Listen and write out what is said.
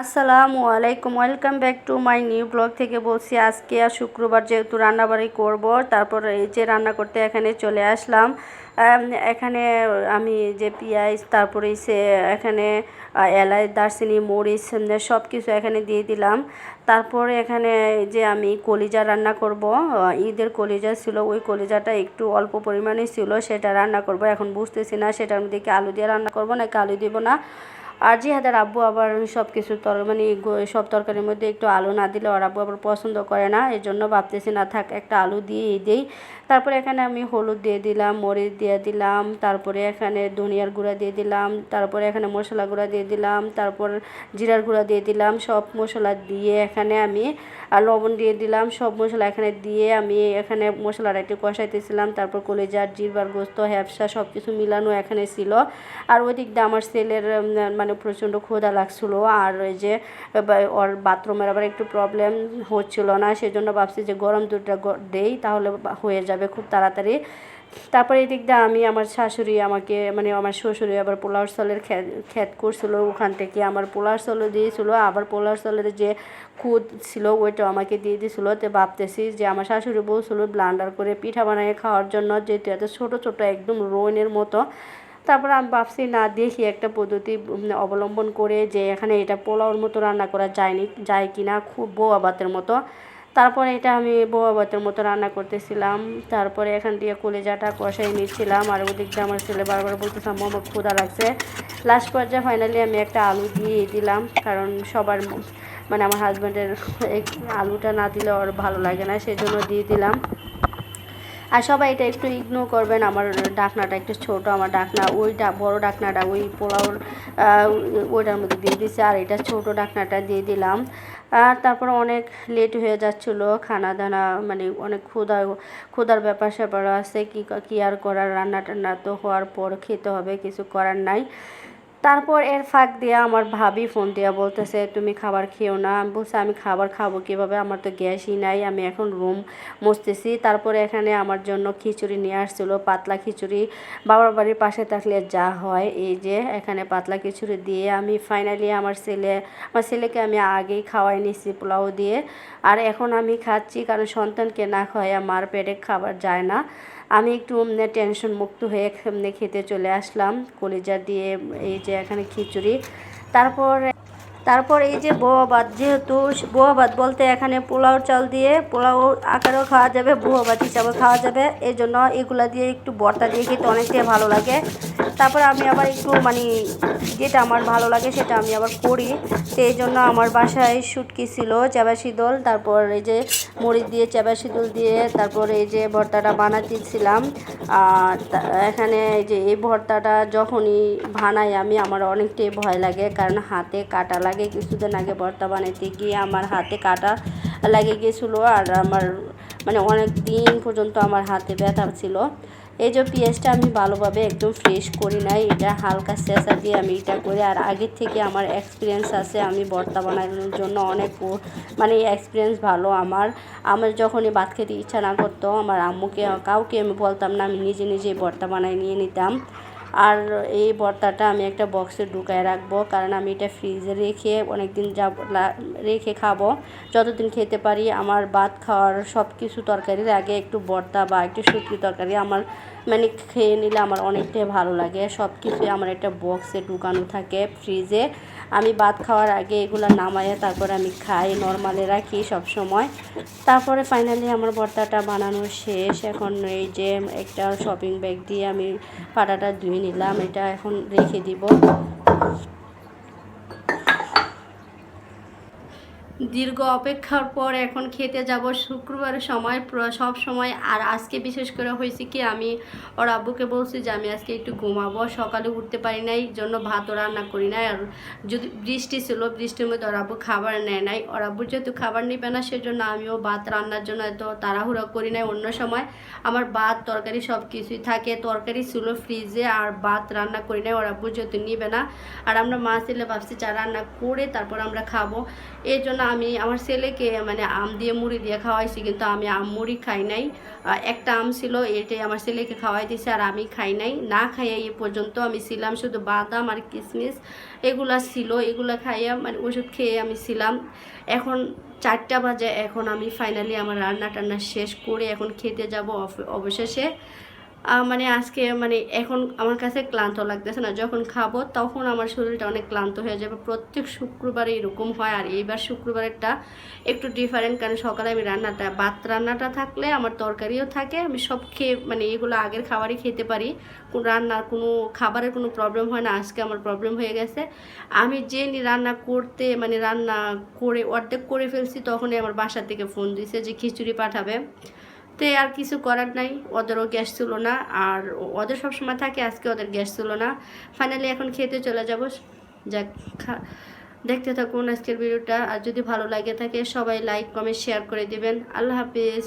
আসসালামু আলাইকুম, welcome back to my new blog থেকে বলছি আজকে আর শুক্রবার যেহেতু রান্নাবাড়ি করব, তারপর এই যে রান্না করতে এখানে চলে আসলাম। এখানে আমি যে পেঁয়াজ, তারপরে সে এখানে এলাই দারচিনি, মরিচ সব কিছু এখানে দিয়ে দিলাম। তারপরে এখানে যে আমি কলিজা রান্না করব ঈদের কলিজা ছিল, ওই কলিজাটা একটু অল্প পরিমাণে ছিল, সেটা রান্না করব। এখন বুঝতেছি না সেটার মধ্যে কি আলু দিয়ে রান্না করব নাকি আলু দিব না। আর জিহাদের আব্বু আবার সব কিছু তর মানে সব তরকারির মধ্যে একটু আলু না দিলে ওর আব্বু আবার পছন্দ করে না এই জন্য ভাবতেছি না থাক একটা আলু দিয়েই দিই। তারপরে এখানে আমি হলুদ দিয়ে দিলাম মরিচ দিয়ে দিলাম তারপরে এখানে ধনিয়ার গুঁড়া দিয়ে দিলাম তারপরে এখানে মশলা গুঁড়া দিয়ে দিলাম তারপর জিরার গুঁড়া দিয়ে দিলাম সব মশলা দিয়ে এখানে আমি আর লবণ দিয়ে দিলাম সব মশলা এখানে দিয়ে আমি এখানে মশলাটা একটু কষাইতেছিলাম তারপর কলেজার জিরবার গোস্ত হ্যাপসা সব কিছু মিলানো এখানে ছিল। আর ওই দিক দিয়ে আমার সেলের উম, মানে প্রচণ্ড ক্ষুধা লাগছিল আর ওই যে ওর বাথরুমের আবার একটু প্রবলেম হচ্ছিল না, সেজন্য ভাবছি যে গরম দুধটা দেই তাহলে হয়ে যাবে খুব তাড়াতাড়ি। তারপরে এই দিক দিয়ে আমি আমার শাশুড়ি আমাকে মানে আমার শ্বশুরি আবার পোলাও চালের খ্যাত করছিল, ওখান থেকে আমার পোলাও চালও দিয়েছিলো, আবার পোলাও চালের যে খুদ ছিল ওইটাও আমাকে দিয়ে দিয়েছিল তো ভাবতেছি যে আমার শাশুড়ি বলছিল ব্লান্ডার করে পিঠা বানিয়ে খাওয়ার জন্য যেহেতু এত ছোটো ছোটো একদম রোনের মতো তারপর আমি ভাবছি, না, দেখি একটা পদ্ধতি অবলম্বন করে যে এখানে এটা পোলাওর মতো রান্না করা যায়নি, যায় কি না খুব বউ আবাতের মতো। তারপরে এটা আমি বউ আবাতের মতো রান্না করতেছিলাম। তারপরে এখান দিয়ে কলেজাটা কষাই নিচ্ছিলাম। আর ওদিক দিয়ে আমার ছেলে বারবার বলতেছিলাম আমার ক্ষুধা লাগছে। লাস্ট পর্যায়ে ফাইনালি আমি একটা আলু দিয়ে দিলাম, কারণ সবার মানে আমার হাজব্যান্ডের আলুটা না দিলে ওর ভালো লাগে না সেই জন্য দিয়ে দিলাম। আর সবাই এটা একটু ইগনোর করবেন, আমার ডাকনাটা একটু ছোট, আমার ডাকনা, ওইটা বড় ডাকনাটা, ওই পোলাওর ওইটার মধ্যে দিয়ে দিয়েছি আর এটা ছোট ডাকনাটা দিয়ে দিলাম। আর তারপর অনেক লেট হয়ে যাচ্ছিল খানা দানা মানে অনেক ক্ষুধা, ক্ষুধার ব্যাপার স্যাপার আছে, কি, কী আর করার, রান্না টান্না তো হওয়ার পর খেতে হবে, কিছু করার নাই। তারপর এর ফাঁক দিয়ে আমার ভাবি ফোন দিয়া বলতেছে, তুমি খাবার খেও না। আমি বলছি, আমি খাবার খাব কীভাবে? আমার তো গ্যাসই নাই, আমি এখন রুম মুছতেছি। তারপরে এখানে আমার জন্য খিচুড়ি নিয়ে আসছিল, পাতলা খিচুড়ি। বাবার বাড়ির পাশে থাকলে যা হয়, এই যে এখানে পাতলা খিচুড়ি দিয়ে আমি ফাইনালি আমার ছেলে, আমার ছেলেকে আমি আগেই খাওয়াই নিছি পোলাও দিয়ে। আর এখন আমি খাচ্ছি, কারণ সন্তানকে না খাওয়াই মার পেটে খাবার যায় না। আমি একটু টেনশন মুক্ত হয়ে খেতে চলে আসলাম। কলিজা দিয়ে, এই যে এখানে খিচুড়ি। তারপর তারপর এই যে বোয়া ভাত, যেহেতু বোয়া ভাত বলতে এখানে পোলাও চাল দিয়ে পোলাও আকারেও খাওয়া যাবে, বোয়া ভাত হিসাবে খাওয়া যাবে। এই জন্য এগুলা দিয়ে একটু বর্তা দিয়ে খেতে অনেকটাই ভালো লাগে। তারপর আমি আবার একটু মানে যেটা আমার ভালো লাগে সেটা আমি আবার করি। তো এই জন্য আমার বাসায় শুটকি ছিল দোল, তারপর এই যে মরিচ দিয়ে দোল দিয়ে তারপর এই যে ভর্তাটা বানাতেছিলাম। আর এখানে এই যে এই ভর্তাটা যখনই বানাই আমি, আমার অনেকটাই ভয় লাগে, কারণ হাতে কাটা লাগে কিছুদিন আগে ভর্তা বানাইতে গিয়ে আমার হাতে কাটা লাগে গিয়েছিল আর আমার মানে অনেক দিন পর্যন্ত আমার হাতে ব্যথা ছিল। এই যে পেঁয়াজটা আমি ভালোভাবে একদম ফ্রেশ করি নাই, এটা হালকা চেঁচা দিয়ে আমি এটা করি। আর আগের থেকে আমার এক্সপিরিয়েন্স আছে, আমি ভর্তা বানানোর জন্য অনেক মানে এক্সপিরিয়েন্স ভালো আমার। আমার যখনই ভাত খেতে ইচ্ছা না করতো, আমার আম্মুকে, কাউকে আমি বলতাম না, আমি নিজে নিজেই ভর্তা বানাই নিয়ে নিতাম। আর এই ভর্তাটা আমি একটা বক্সে ঢুকায় রাখব, কারণ আমি এটা ফ্রিজে রেখে অনেক দিন যাব রেখে খাব। যতদিন খেতে পারি, আমার ভাত খাওয়ার সব কিছু তরকারির আগে একটু ভর্তা বা একটু শুটকি তরকারি আমার মানে খেয়ে নিলে আমার অনেকটাই ভালো লাগে। সব কিছুই আমার একটা বক্সে ঢুকানো থাকে ফ্রিজে আমি ভাত খাওয়ার আগে এগুলো নামাইয়া তারপরে আমি খাই নর্মালে রাখি সব সময় তারপরে ফাইনালি আমার ভর্তাটা বানানো শেষ। এখন এই যে একটা শপিং ব্যাগ দিয়ে আমি পাটাটা ধুয়ে নিলাম, এটা এখন রেখে দিব। দীর্ঘ অপেক্ষার পর এখন খেতে যাব। শুক্রবারের সময় সব সময়। আর আজকে বিশেষ করে হয়েছে কি, আমি ওর আব্বুকে বলছি যে আমি আজকে একটু ঘুমাবো। সকালে উঠতে পারি নাই, জন্য ভাতও রান্না করি নাই। আর যদি বৃষ্টি ছিল, বৃষ্টির মধ্যে ওর আব্বু খাবার নেয় নাই। ওর আব্বু যেহেতু খাবার নেবে না, সেজন্য আমিও ভাত রান্নার জন্য এত তাড়াহুড়া করি নাই। অন্য সময় আমার ভাত, তরকারি সব কিছুই থাকে। তরকারি ছিল ফ্রিজে, আর ভাত রান্না করি নাই। ওর আব্বু যেহেতু নিবে না। আর আমরা মা ছেলে ভাবছি চা রান্না করে তারপর আমরা খাব। এই জন্য আমি আমার ছেলেকে মানে আম দিয়ে মুড়ি দিয়ে খাওয়াইছি, কিন্তু আমি আম মুড়ি খাই নাই। একটা আম ছিল, এটাই আমার ছেলেকে খাওয়াই দিয়েছে আর আমি খাই নাই। না খাইয়ে এ পর্যন্ত আমি ছিলাম শুধু বাদাম আর কিশমিশ এগুলা ছিল, এগুলা খাইয়া মানে ওষুধ খেয়ে আমি ছিলাম। এখন চারটা বাজে, এখন আমি ফাইনালি আমার রান্না টান্না শেষ করে এখন খেতে যাব অবশেষে। মানে আজকে মানে এখন আমার কাছে ক্লান্ত লাগতেছে না। যখন খাব তখন আমার শরীরটা অনেক ক্লান্ত হয়ে যাবে। প্রত্যেক শুক্রবারে এরকম হয়। আর এইবার শুক্রবারেরটা একটু ডিফারেন্ট কারণ সকালে আমি রান্নাটা, ভাত রান্নাটা থাকলে আমার তরকারিও থাকে। আমি সব খেয়ে মানে এগুলো আগের খাবারই খেতে পারি। কোন রান্নার কোনো খাবারের কোনো প্রবলেম হয় না। আজকে আমার প্রবলেম হয়ে গেছে। আমি যে রান্না করতে মানে রান্না করে, অর্ধেক করে ফেলছি, তখনই আমার বাসা থেকে ফোন দিছে যে খিচুড়ি পাঠাবে। তো আর কিছু করার নাই। ওদেরও গ্যাস ছিল না আর ওদের সবসময় থাকে, আজকে ওদের গ্যাস ছিল না। ফাইনালি এখন খেতে চলে যাব। যাক দেখতে থাকুন আজকের ভিডিওটা। আর যদি ভালো লাগে থাকে, সবাই লাইক কমেন্ট শেয়ার করে দেবেন। আল্লাহ হাফিজ।